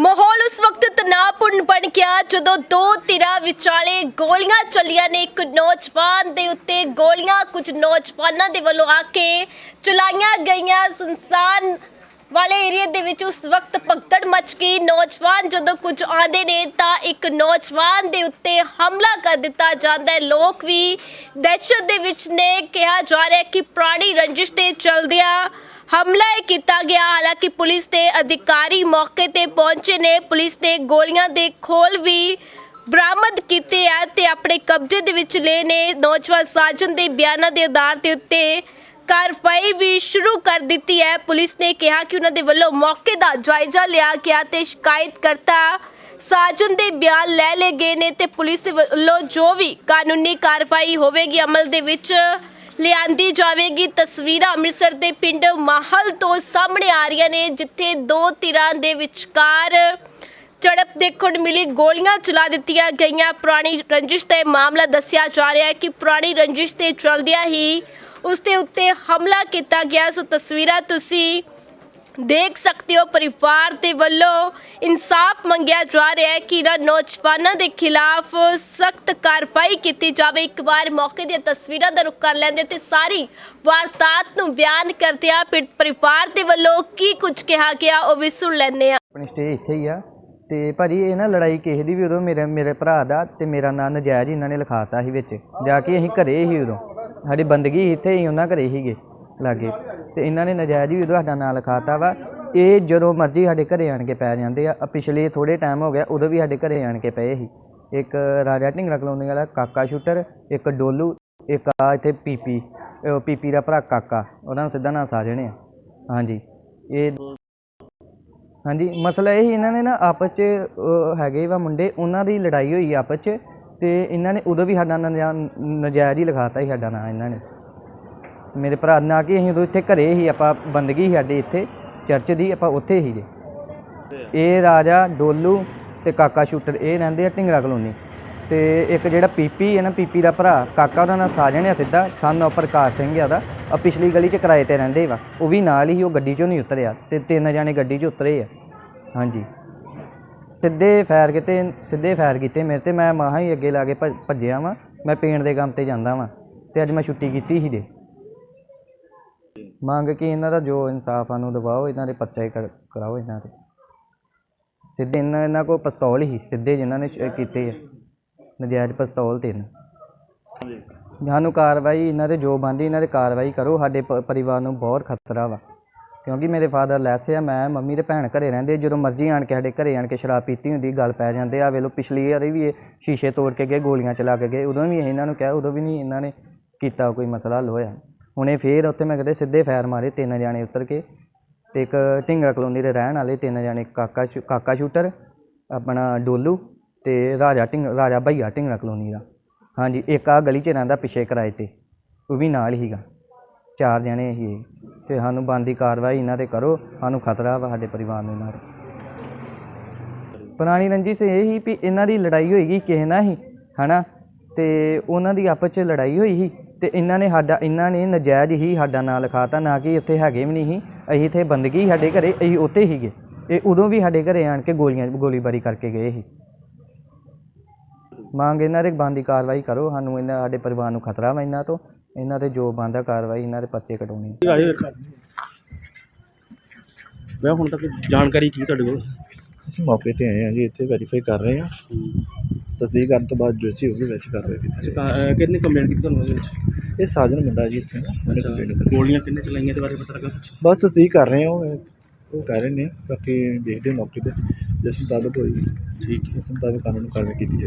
ਮਾਹੌਲ ਉਸ ਵਕਤ ਤਣਾਅਪੂਰਨ ਬਣ ਗਿਆ ਜਦੋਂ ਦੋ ਧਿਰਾਂ ਵਿਚਾਲੇ ਗੋਲੀਆਂ ਚੱਲੀਆਂ ਨੇ। ਇੱਕ ਨੌਜਵਾਨ ਦੇ ਉੱਤੇ ਗੋਲੀਆਂ, ਕੁਝ ਨੌਜਵਾਨਾਂ ਦੇ ਵੱਲੋਂ ਆ ਕੇ ਚਲਾਈਆਂ ਗਈਆਂ। ਸੁਨਸਾਨ ਵਾਲੇ ਏਰੀਆ ਦੇ ਵਿੱਚ ਉਸ ਵਕਤ ਭਗਦੜ ਮਚ ਗਈ। ਨੌਜਵਾਨ ਜਦੋਂ ਕੁਝ ਆਂਦੇ ਨੇ ਤਾਂ ਇੱਕ ਨੌਜਵਾਨ ਦੇ ਉੱਤੇ ਹਮਲਾ ਕਰ ਦਿੱਤਾ ਜਾਂਦਾ ਹੈ। ਲੋਕ ਵੀ ਦਹਿਸ਼ਤ ਦੇ ਵਿੱਚ ਨੇ। ਕਿਹਾ ਜਾ ਰਿਹਾ ਹੈ ਕਿ ਪੁਰਾਣੀ ਰੰਜਿਸ਼ ਤੇ ਚਲਦਿਆਂ ਹਮਲਾ ਇਹ ਕੀਤਾ ਗਿਆ। ਹਾਲਾਂਕਿ ਪੁਲਿਸ ਦੇ ਅਧਿਕਾਰੀ ਮੌਕੇ ਤੇ ਪਹੁੰਚੇ ਨੇ। ਪੁਲਿਸ ਨੇ ਗੋਲੀਆਂ ਦੇ ਖੋਲ ਵੀ ਬਰਾਮਦ ਕੀਤੇ ਆ ਤੇ ਆਪਣੇ ਕਬਜ਼ੇ ਦੇ ਵਿੱਚ ਲਏ ਨੇ। ਨੌਜਵਾਨ ਸਾਜਨ ਦੇ ਬਿਆਨਾਂ ਦੇ ਆਧਾਰ ਦੇ ਉੱਤੇ ਕਾਰਵਾਈ ਵੀ ਸ਼ੁਰੂ ਕਰ ਦਿੱਤੀ ਹੈ। ਪੁਲਿਸ ਨੇ ਕਿਹਾ ਕਿ ਉਹਨਾਂ ਦੇ ਵੱਲੋਂ ਮੌਕੇ ਦਾ ਜਾਇਜ਼ਾ ਲਿਆ ਗਿਆ ਤੇ ਸ਼ਿਕਾਇਤਕਰਤਾ ਸਾਜਨ ਦੇ ਬਿਆਨ ਲੈ ਲਏ ਗਏ ਨੇ ਤੇ ਪੁਲਿਸ ਵੱਲੋਂ ਜੋ ਵੀ ਕਾਨੂੰਨੀ ਕਾਰਵਾਈ ਹੋਵੇਗੀ ਅਮਲ ਦੇ ਵਿੱਚ ਲਿਆਂਦੀ ਜਾਵੇਗੀ ਤਸਵੀਰਾਂ। ਅੰਮ੍ਰਿਤਸਰ ਦੇ ਪਿੰਡ ਮਾਹਲ ਤੋਂ ਸਾਹਮਣੇ ਆ ਰਹੀਆਂ ਨੇ, ਜਿੱਥੇ ਦੋ ਧਿਰਾਂ ਦੇ ਵਿਚਕਾਰ ਝੜਪ ਦੇਖਣ ਨੂੰ ਮਿਲੀ। ਗੋਲੀਆਂ ਚਲਾ ਦਿੱਤੀਆਂ ਗਈਆਂ। ਪੁਰਾਣੀ ਰੰਜਿਸ਼ ਤੇ ਮਾਮਲਾ ਦੱਸਿਆ ਜਾ ਰਿਹਾ ਹੈ ਕਿ ਪੁਰਾਣੀ ਰੰਜਿਸ਼ ਤੇ ਚਲਦਿਆਂ ਹੀ ਉਸ ਦੇ ਉੱਤੇ ਹਮਲਾ ਕੀਤਾ ਗਿਆ। ਸੋ ਤਸਵੀਰਾਂ ਤੁਸੀਂ ਦੇਖ ਸਕਦੇ ਹੋ, ਪਰਿਵਾਰ ਦੇ ਵੱਲੋਂ ਇਨਸਾਫ ਮੰਗਿਆ ਜਾ ਰਿਹਾ ਹੈ ਕਿ ਇਹਨਾਂ ਨੌਜਵਾਨਾਂ ਦੇ ਖਿਲਾਫ ਸਖਤ ਕਾਰਵਾਈ ਕੀਤੀ ਜਾਵੇ। ਇੱਕ ਵਾਰ ਮੌਕੇ ਦੀਆਂ ਤਸਵੀਰਾਂ ਦਾ ਰੁਖ ਕਰ ਲੈਂਦੇ ਤੇ ਸਾਰੀ ਵਾਰਤਾਤ ਨੂੰ ਬਿਆਨ ਕਰਦਿਆਂ ਪਿੰ- ਪਰਿਵਾਰ ਦੇ ਵੱਲੋਂ ਕੀ ਕੁਝ ਕਿਹਾ ਗਿਆ, ਉਹ ਵੀ ਸੁਣ ਲੈਂਦੇ ਆ ਆਪਣੀ ਸਟੇ ਇੱਥੇ ਹੀ ਆ ਤੇ ਭਾਜੀ ਇਹ ਨਾ ਲੜਾਈ ਕਿਸੇ ਦੀ ਵੀ ਉਦੋਂ ਮੇਰੇ ਮੇਰੇ ਭਰਾ ਦਾ ਤੇ ਮੇਰਾ ਨਾਂ ਨਜਾਇਜ਼ ਇਹਨਾਂ ਨੇ ਲਿਖਾਤਾ ਸੀ ਵਿੱਚ। ਜਾ ਕੇ ਅਸੀਂ ਘਰੇ ਹੀ ਉਦੋਂ। ਸਾਡੀ ਬੰਦਗੀ ਇੱਥੇ ਹੀ ਉਹਨਾਂ ਘਰੇ ਹੀਗੇ ਲਾਗੇ। ਤੇ ਇਹਨਾਂ ਨੇ ਨਜਾਇਜ਼ ਵੀ ਉਦੋਂ ਸਾਡਾ ਨਾਂ ਲਿਖਾਤਾ ਵਾ। ਇਹ ਜਦੋਂ ਮਰਜ਼ੀ ਸਾਡੇ ਘਰੇ ਆਣ ਕੇ ਪੈ ਜਾਂਦੇ ਆ। ਪਿਛਲੇ ਥੋੜੇ ਟਾਈਮ ਹੋ ਗਿਆ ਉਦੋਂ ਵੀ ਸਾਡੇ ਘਰੇ ਆਣ ਕੇ ਪਏ ਸੀ। ਇੱਕ ਰਾਜਾ ਢਿੰਗਰਾ ਕਲੋਨੀ ਵਾਲਾ ਕਾਕਾ ਸ਼ੂਟਰ ਇੱਕ ਡੋਲੂ ਇੱਕ ਆ ਇੱਥੇ ਪੀਪੀ ਉਹ ਪੀਪੀ ਦਾ ਭਰਾ ਕਾਕਾ ਉਹਨਾਂ ਨੂੰ ਸਿੱਧਾ ਨਾਂ ਸਾਜਣੇ ਆ। ਹਾਂਜੀ। ਇਹ ਹਾਂਜੀ ਮਸਲਾ ਇਹ ਹੀ ਇਹਨਾਂ ਨੇ ਨਾ ਆਪਸ 'ਚ ਅਹ, ਹੈਗੇ ਵਾ ਮੁੰਡੇ ਉਹਨਾਂ ਦੀ ਲੜਾਈ ਹੋਈ ਆਪਸ 'ਚ ਤੇ ਇਹਨਾਂ ਨੇ ਉਦੋਂ ਵੀ ਸਾਡਾ ਨਜਾ- ਨਜਾਇਜ਼ ਹੀ ਲਿਖਾਤਾ ਸੀ ਸਾਡਾ ਨਾਂ ਇਹਨਾਂ ਨੇ। ਮੇਰੇ ਭਰਾ ਨਾ ਕਿ ਅਸੀਂ ਉਦੋਂ ਇੱਥੇ ਘਰੇ ਹੀ ਆਪਾਂ ਬੰਦਗੀ ਸੀ ਸਾਡੀ ਇੱਥੇ, ਚਰਚ ਦੀ, ਆਪਾਂ ਉੱਥੇ ਹੀ ਜੇ ਇਹ ਰਾਜਾ ਡੋਲੂ ਤੇ ਕਾਕਾ ਸ਼ੂਟਰ, ਇਹ ਰਹਿੰਦੇ ਆ ਢਿੰਗਰਾ ਕਲੋਨੀ। ਤੇ ਇੱਕ ਜਿਹੜਾ ਪੀਪੀ ਹੈ ਨਾ, ਪੀਪੀ ਦਾ ਭਰਾ, ਕਾਕਾ ਉਹਦਾ ਨਾਲ ਸਾਜਣ ਆ ਸਿੱਧਾ ਸਨ of ਪ੍ਰਕਾਸ਼ ਸਿੰਘ ਆ ਉਹਦਾ। ਆ ਪਿਛਲੀ ਗਲੀ 'ਚ ਕਿਰਾਏ ਤੇ ਰਹਿੰਦੇ ਵਾ। ਉਹ ਵੀ ਨਾਲ ਹੀ ਉਹ ਗੱਡੀ 'ਚੋਂ ਨਹੀਂ ਉਤਰਿਆ ਤੇ ਤਿੰਨ ਜਾਣੇ ਗੱਡੀ 'ਚ ਉਤਰੇ ਆ। ਹਾਂਜੀ। ਸਿੱਧੇ ਫਾਇਰ ਕੀਤੇ, ਸਿੱਧੇ ਫਾਇਰ ਕੀਤੇ ਮੇਰੇ ਤੇ। ਮੈਂ ਮਾਹਾਂ ਹੀ ਅੱਗੇ ਲਾ ਕੇ ਭੱਜ- ਭੱਜਿਆ ਵਾਂ। ਮੈਂ ਪੇਂਟ ਦੇ ਕੰਮ ਤੇ ਜਾਂਦਾ ਵਾਂ। ਤੇ ਅੱਜ ਮੈਂ ਛੁੱਟੀ ਕੀਤੀ ਸੀ ਜੇ ਮੰਗ ਕੇ ਇਹਨਾਂ ਦਾ? ਜੋ ਇਨਸਾਫ ਨੂੰ ਦਿਵਾਓ ਇਹਨਾਂ ਦੇ ਪਰਚੇ ਕਰ- ਕਰਾਓ ਇਹਨਾਂ ਦੇ। ਸਿੱਧੇ ਇਹਨਾਂ ਇਹਨਾਂ ਕੋਲ ਪਿਸਤੌਲ ਹੀ, ਸਿੱਧੇ ਜਿਨ੍ਹਾਂ ਨੇ ਸ਼- ਕੀਤੇ ਆ। ਨਜਾਇਜ਼ ਪਿਸਤੌਲ ਤਿੰਨ। ਸਾਨੂੰ ਕਾਰਵਾਈ, ਇਹਨਾਂ ਦੇ ਜੋ ਬਣਦੀ, ਇਹਨਾਂ ਦੇ ਕਾਰਵਾਈ ਕਰੋ। ਸਾਡੇ ਪ- ਪਰਿਵਾਰ ਨੂੰ ਬਹੁਤ ਖਤਰਾ ਵਾ। ਕਿਉਂਕਿ ਮੇਰੇ ਫਾਦਰ ਲੈਸ ਆ, ਮੈਂ ਮੰਮੀ ਤੇ ਭੈਣ ਘਰੇ ਰਹਿੰਦੇ ਜਦੋਂ ਮਰਜ਼ੀ ਆਣ ਕੇ ਸਾਡੇ ਘਰੇ ਆਣ ਕੇ ਸ਼ਰਾਬ ਪੀਤੀ ਹੁੰਦੀ, ਗੱਲ ਪੈ ਜਾਂਦੇ ਆ। ਵੇਲੋ ਪਿਛਲੀ ਵਾਰੀ ਵੀ ਇਹ ਸ਼ੀਸ਼ੇ ਤੋੜ ਕੇ ਗਏ, ਗੋਲੀਆਂ ਚਲਾ ਕੇ ਗਏ। ਉਦੋਂ ਵੀ ਅਸੀਂ ਇਹਨਾਂ ਨੂੰ ਕਿਹਾ, ਉਦੋਂ ਵੀ ਨਹੀਂ ਇਹਨਾਂ ਨੇ ਕੀਤਾ ਕੋਈ ਮਸਲਾ ਹੱਲ ਹੋਇਆ ਹੁਣੇ ਫੇਰ ਉੱਥੇ ਮੈਂ ਕਹਦੇ ਸਿੱਧੇ ਫਾਇਰ ਮਾਰੇ ਤਿੰਨ ਜਾਣੇ ਉਤਰ ਕੇ ਤੇ ਇੱਕ ਢਿੰਗਰਾ ਕਲੋਨੀ ਦੇ ਰਹਿਣ ਵਾਲੇ ਤਿੰਨ ਜਾਣੇ ਕਾਕਾ ਸ਼ੂ- ਕਾਕਾ ਸ਼ੂਟਰ, ਆਪਣਾ ਡੋਲੂ ਤੇ ਰਾਜਾ ਢਿੰਗ, ਰਾਜਾ ਭਈਆ ਢਿੰਗਰਾ ਕਲੋਨੀ ਦਾ। ਹਾਂਜੀ, ਇੱਕ ਆ ਗਲੀ 'ਚ ਰਹਿੰਦਾ ਪਿੱਛੇ ਕਿਰਾਏ ਤੇ, ਉਹ ਵੀ ਨਾਲ ਹੀਗਾ। ਚਾਰ ਜਣੇ ਹੀ ਤੇ ਸਾਨੂੰ ਬਣਦੀ ਕਾਰਵਾਈ ਇਹਨਾਂ ਤੇ ਕਰੋ, ਸਾਨੂੰ ਖਤਰਾ ਵਾ ਸਾਡੇ ਪਰਿਵਾਰ ਨੂੰ ਇਹਨਾਂ ਦਾ ਪੁਰਾਣੀ ਰੰਜਿਸ਼ ਇਹ ਹੀ ਵੀ ਇਹਨਾਂ ਦੀ ਲੜਾਈ ਹੋਏਗੀ ਕਿਸੇ ਨਾਲ ਹੀ ਹਨਾ? ਤੇ ਉਹਨਾਂ ਦੀ ਆਪਸ 'ਚ ਲੜਾਈ ਹੋਈ ਸੀ। ਤੇ ਇਹਨਾਂ ਨੇ ਸਾਡਾ ਇਹਨਾਂ ਨੇ ਨਜਾਇਜ਼ ਹੀ ਸਾਡਾ ਨਾਂ ਲਿਖਾਤਾ ਨਾ ਕਿ ਇੱਥੇ ਹੈਗੇ ਵੀ ਨਹੀਂ ਸੀ। ਅਸੀਂ ਇੱਥੇ ਬੰਦਗੀ ਸਾਡੇ ਘਰੇ ਅਸੀਂ ਉੱਥੇ ਹੀਗੇ ਇਹ ਉਦੋਂ ਵੀ ਸਾਡੇ ਘਰੇ ਆਣ ਕੇ ਗੋਲੀਆਂ ਗੋਲੀਬਾਰੀ ਕਰਕੇ ਗਏ ਸੀ। ਮੰਗ ਇਹਨਾਂ ਦੇ ਬੰਦੀ ਕਾਰਵਾਈ ਕਰੋ ਸਾਨੂੰ ਇਹਨਾਂ ਸਾਡੇ ਪਰਿਵਾਰ ਨੂੰ ਖਤਰਾ ਵਾ ਇਹਨਾਂ ਤੋਂ। ਇਹਨਾਂ ਤੇ ਜੋ ਬੰਦਾ ਕਾਰਵਾਈ ਇਹਨਾਂ ਦੇ ਪੱਤੇ ਕਟਾਉਣੀ ਮੈਂ ਹੁਣ ਤੱਕ ਜਾਣਕਾਰੀ ਕੀ ਤੁਹਾਡੇ ਕੋਲ? ਅਸੀਂ ਮੌਕੇ ਤੇ ਆਏ ਹਾਂ ਜੀ ਇੱਥੇ ਵੈਰੀਫਾਈ ਕਰ ਰਹੇ ਹਾਂ। ਤਸਦੀਕ ਕਰਨ ਤੋਂ ਬਾਅਦ ਜੋ ਸੀ ਹੋਗੀ ਵੈਸੇ ਕਾਰਵਾਈ ਕੀਤੀ ਜਾਏਗੀ। ਕਿੰਨੇ ਕੰਪਲੇਂਟ ਕੀਤੀ ਤੁਹਾਨੂੰ ਉਹਦੇ ਵਿੱਚ ਇਹ ਸਾਜਨ ਮੁੰਡਾ ਜੀ ਇੱਥੇ ਨਾ ਉਹਨੇ ਅੱਛਾ complaint ਕਰੀ। ਗੋਲੀਆਂ ਕਿੰਨੇ ਚਲਾਈਆਂ ਤੇ ਬਾਰੇ ਪਤਾ ਲੱਗਾ ਕੁਛ? ਬਸ ਤਸਦੀਕ ਕਰ ਰਹੇ ਹਾਂ ਉਹ ਉਹ ਕਹਿ ਰਹੇ ਨੇ ਬਾਕੀ ਦੇਖਦੇ ਹਾਂ ਮੌਕੇ ਤੇ ਜਿਸ ਮੁਤਾਬਕ ਹੋਈ ਠੀਕ ਹੈ ਉਸ ਮੁਤਾਬਕ ਕਾਨੂੰਨ ਕਾਰਵਾਈ ਕੀਤੀ ਜਾਏਗੀ